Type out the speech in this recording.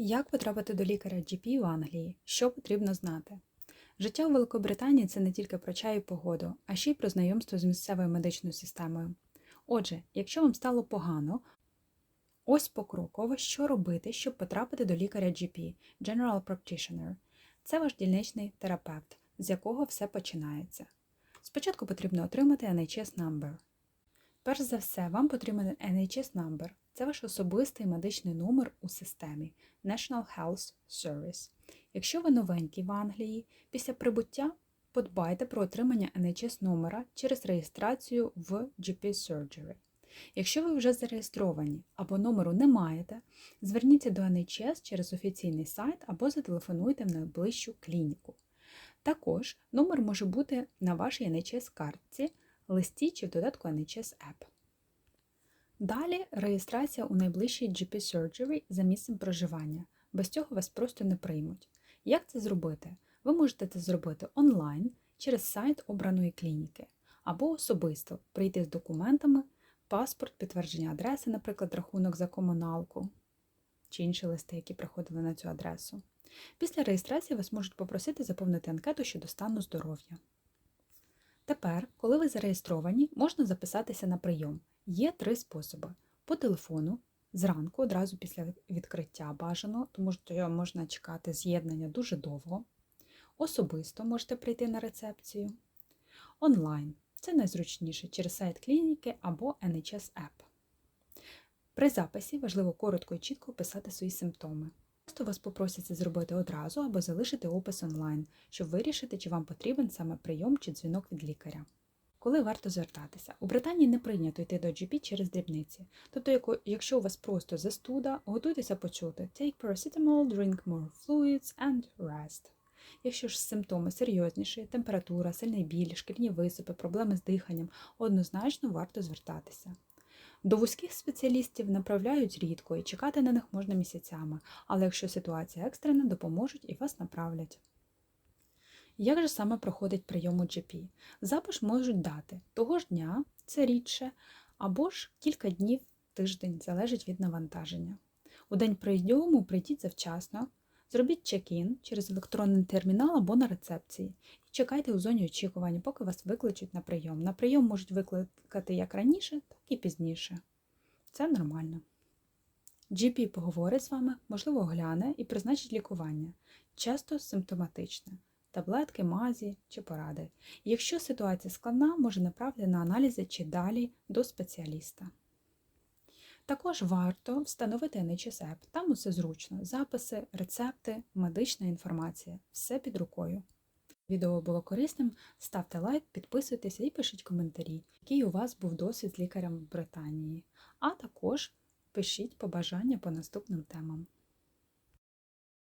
Як потрапити до лікаря GP в Англії? Що потрібно знати? Життя у Великобританії це не тільки про чай і погоду, а ще й про знайомство з місцевою медичною системою. Отже, якщо вам стало погано, ось покроково, що робити, щоб потрапити до лікаря GP General Practitioner. Це ваш дільничний терапевт, з якого все починається. Спочатку потрібно отримати NHS number. Перш за все, вам потрібен NHS number. Це ваш особистий медичний номер у системі National Health Service. Якщо ви новенький в Англії, після прибуття подбайте про отримання NHS номера через реєстрацію в GP Surgery. Якщо ви вже зареєстровані або номеру не маєте, зверніться до NHS через офіційний сайт або зателефонуйте в найближчу клініку. Також номер може бути на вашій NHS-картці, листі чи в додатку NHS App. Далі реєстрація у найближчій GP Surgery за місцем проживання. Без цього вас просто не приймуть. Як це зробити? Ви можете це зробити онлайн через сайт обраної клініки, або особисто прийти з документами, паспорт, підтвердження адреси, наприклад, рахунок за комуналку чи інші листи, які приходили на цю адресу. Після реєстрації вас можуть попросити заповнити анкету щодо стану здоров'я. Тепер, коли ви зареєстровані, можна записатися на прийом. Є три способи: по телефону, зранку, одразу після відкриття бажано, тому що можна чекати з'єднання дуже довго. Особисто можете прийти на рецепцію. Онлайн це найзручніше через сайт клініки або NHS App. При записі важливо коротко і чітко описати свої симптоми. Часто вас попросять це зробити одразу або залишити опис онлайн, щоб вирішити, чи вам потрібен саме прийом чи дзвінок від лікаря. Коли варто звертатися? У Британії не прийнято йти до GP через дрібниці. Тобто, якщо у вас просто застуда, готуйтеся почути Take paracetamol, drink more fluids and rest. Якщо ж симптоми серйозніші, температура, сильний біль, шкільні висипи, проблеми з диханням, однозначно варто звертатися. До вузьких спеціалістів направляють рідко і чекати на них можна місяцями, але якщо ситуація екстрена, допоможуть і вас направлять. Як же саме проходить прийом у GP? Запис можуть дати того ж дня, це рідше, або ж кілька днів тиждень, залежить від навантаження. У день прийому прийдіть завчасно, зробіть чек-ін через електронний термінал або на рецепції і чекайте у зоні очікування, поки вас викличуть на прийом. На прийом можуть викликати як раніше, так і пізніше. Це нормально. GP поговорить з вами, можливо, огляне і призначить лікування, часто симптоматичне таблетки, мазі чи поради. Якщо ситуація складна, може направити на аналізи чи далі до спеціаліста. Також варто встановити NHS Там усе зручно: записи, рецепти, медична інформація все під рукою. Відео було корисним, ставте лайк, підписуйтесь і пишіть коментарі, який у вас був досвід з лікарем в Британії. А також пишіть побажання по наступним темам.